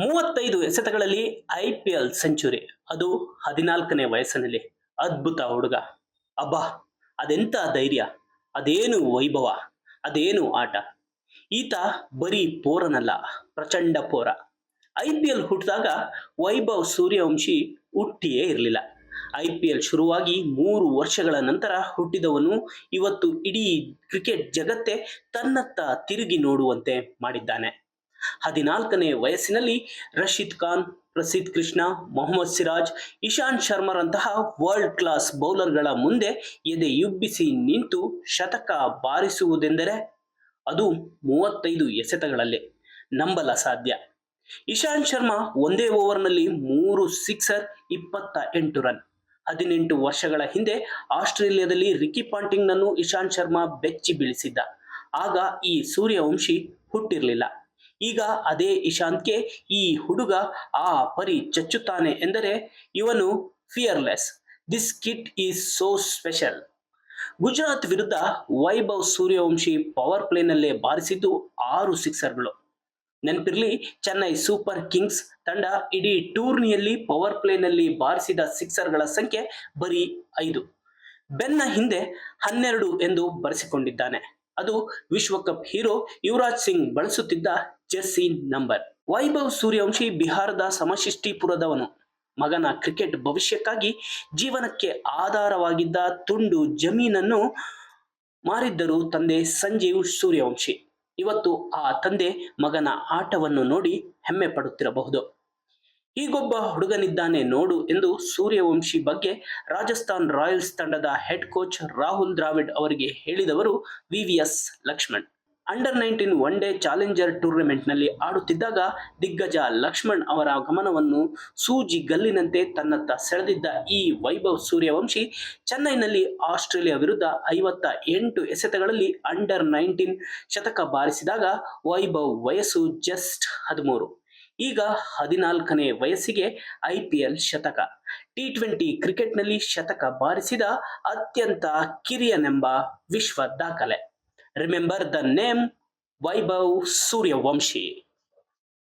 ಮೂವತ್ತೈದು ಎಸೆತಗಳಲ್ಲಿ I P L century, ಅದು ಹದಿನಾಲ್ಕನೇ ವಯಸ್ಸಿನಲ್ಲಿ. ಅದ್ಭುತ ಹುಡುಗ. ಅಬ್ಬಾ ಅದೆಂಥ ಧೈರ್ಯ. ಅದೇನು ವೈಭವ. ಅದೇನು ಆಟ. ಈತ ಬರೀ ಪೋರನಲ್ಲ, ಪ್ರಚಂಡ ಪೋರ. ಐ ಪಿ ಎಲ್ ಹುಟ್ಟಿದಾಗ ವೈಭವ್ ಸೂರ್ಯವಂಶಿ ಹುಟ್ಟಿಯೇ ಇರಲಿಲ್ಲ. ಐ ಪಿ ಎಲ್ ಶುರುವಾಗಿ ಮೂರು ವರ್ಷಗಳ ನಂತರ ಹುಟ್ಟಿದವನು ಇವತ್ತು ಇಡೀ ಕ್ರಿಕೆಟ್ ಜಗತ್ತೇ ತನ್ನತ್ತ ತಿರುಗಿ ನೋಡುವಂತೆ ಮಾಡಿದ್ದಾನೆ. ಹದಿನಾಲ್ಕನೇ ವಯಸ್ಸಿನಲ್ಲಿ ರಶೀದ್ ಖಾನ್, ಪ್ರಸಿದ್ಧ ಕೃಷ್ಣ, ಮೊಹಮ್ಮದ್ ಸಿರಾಜ್, ಇಶಾಂತ್ ಶರ್ಮರಂತಹ ವರ್ಲ್ಡ್ ಕ್ಲಾಸ್ ಬೌಲರ್ಗಳ ಮುಂದೆ ಎದೆಯುಬ್ಬಿಸಿ ನಿಂತು ಶತಕ ಬಾರಿಸುವುದೆಂದರೆ ಅದು ಮೂವತ್ತೈದು ಎಸೆತಗಳಲ್ಲೇ ನಂಬಲ ಸಾಧ್ಯ. ಇಶಾಂತ್ ಶರ್ಮಾ ಒಂದೇ ಓವರ್ನಲ್ಲಿ ಮೂರು ಸಿಕ್ಸರ್ ಇಪ್ಪತ್ತ ಎಂಟು ರನ್ ಹದಿನೆಂಟು ವರ್ಷಗಳ ಹಿಂದೆ ಆಸ್ಟ್ರೇಲಿಯಾದಲ್ಲಿ ರಿಕಿ ಪಾಂಟಿಂಗ್ನನ್ನು ಇಶಾಂತ್ ಶರ್ಮಾ ಬೆಚ್ಚಿ ಬೀಳಿಸಿದ್ದ. ಆಗ ಈ ಸೂರ್ಯವಂಶಿ ಹುಟ್ಟಿರಲಿಲ್ಲ. ಈಗ ಅದೇ ಇಶಾಂತ್ಗೆ ಈ ಹುಡುಗ ಆ ಪರಿ ಚಚ್ಚುತ್ತಾನೆ ಎಂದರೆ ಇವನು fearless this kid is so special Gujarat ವಿರುದ್ಧ ವೈಭವ್ ಸೂರ್ಯವಂಶಿ ಪವರ್ ಪ್ಲೇನಲ್ಲೇ ಬಾರಿಸಿದ್ದು ಆರು ಸಿಕ್ಸರ್ಗಳು ನೆನಪಿರ್ಲಿ, ಚೆನ್ನೈ ಸೂಪರ್ ಕಿಂಗ್ಸ್ ತಂಡ ಇಡೀ ಟೂರ್ನಿಯಲ್ಲಿ ಪವರ್ ಪ್ಲೇನಲ್ಲಿ ಬಾರಿಸಿದ ಸಿಕ್ಸರ್ಗಳ ಸಂಖ್ಯೆ ಬರೀ ಐದು. ಬೆನ್ನ ಹಿಂದೆ ಹನ್ನೆರಡು ಎಂದು ಬರೆಸಿಕೊಂಡಿದ್ದಾನೆ. ಅದು ವಿಶ್ವಕಪ್ ಹೀರೋ ಯುವರಾಜ್ ಸಿಂಗ್ ಬಳಸುತ್ತಿದ್ದ ಜೆರ್ಸಿ ನಂಬರ್. ವೈಭವ್ ಸೂರ್ಯವಂಶಿ ಬಿಹಾರದ ಸಮಶಿಷ್ಟಿಪುರದವನು. ಮಗನ ಕ್ರಿಕೆಟ್ ಭವಿಷ್ಯಕ್ಕಾಗಿ ಜೀವನಕ್ಕೆ ಆಧಾರವಾಗಿದ್ದ ತುಂಡು ಜಮೀನನ್ನು ಮಾರಿದ್ದರು ತಂದೆ ಸಂಜೀವ್ ಸೂರ್ಯವಂಶಿ. ಇವತ್ತು ಆ ತಂದೆ ಮಗನ ಆಟವನ್ನು ನೋಡಿ ಹೆಮ್ಮೆ ಪಡುತ್ತಿರಬಹುದು. ಹೀಗೊಬ್ಬ ಹುಡುಗನಿದ್ದಾನೆ ನೋಡು ಎಂದು ಸೂರ್ಯವಂಶಿ ಬಗ್ಗೆ ರಾಜಸ್ಥಾನ್ ರಾಯಲ್ಸ್ ತಂಡದ ಹೆಡ್ ಕೋಚ್ ರಾಹುಲ್ ದ್ರಾವಿಡ್ ಅವರಿಗೆ ಹೇಳಿದವರು VVS Laxman. Under nineteen one day challenger ಟೂರ್ನಮೆಂಟ್ನಲ್ಲಿ ಆಡುತ್ತಿದ್ದಾಗ ದಿಗ್ಗಜ ಲಕ್ಷ್ಮಣ್ ಅವರ ಗಮನವನ್ನು ಸೂಜಿ ಗಲ್ಲಿನಂತೆ ತನ್ನತ್ತ ಸೆಳೆದಿದ್ದ ಈ ವೈಭವ್ ಸೂರ್ಯವಂಶಿ ಚೆನ್ನೈನಲ್ಲಿ ಆಸ್ಟ್ರೇಲಿಯಾ ವಿರುದ್ಧ ಐವತ್ತ ಎಂಟು ಎಸೆತಗಳಲ್ಲಿ ಅಂಡರ್ ನೈನ್ಟೀನ್ ಶತಕ ಬಾರಿಸಿದಾಗ ವೈಭವ್ ವಯಸ್ಸು ಜಸ್ಟ್ ಹದಿಮೂರು. ಈಗ ಹದಿನಾಲ್ಕನೇ ವಯಸ್ಸಿಗೆ ಐ ಪಿ ಎಲ್ ಶತಕ. ಟಿ ಟ್ವೆಂಟಿ ಕ್ರಿಕೆಟ್ನಲ್ಲಿ ಶತಕ ಬಾರಿಸಿದ ಅತ್ಯಂತ ಕಿರಿಯನೆಂಬ ವಿಶ್ವ ದಾಖಲೆ. Remember the name Vaibhav Suryavanshi.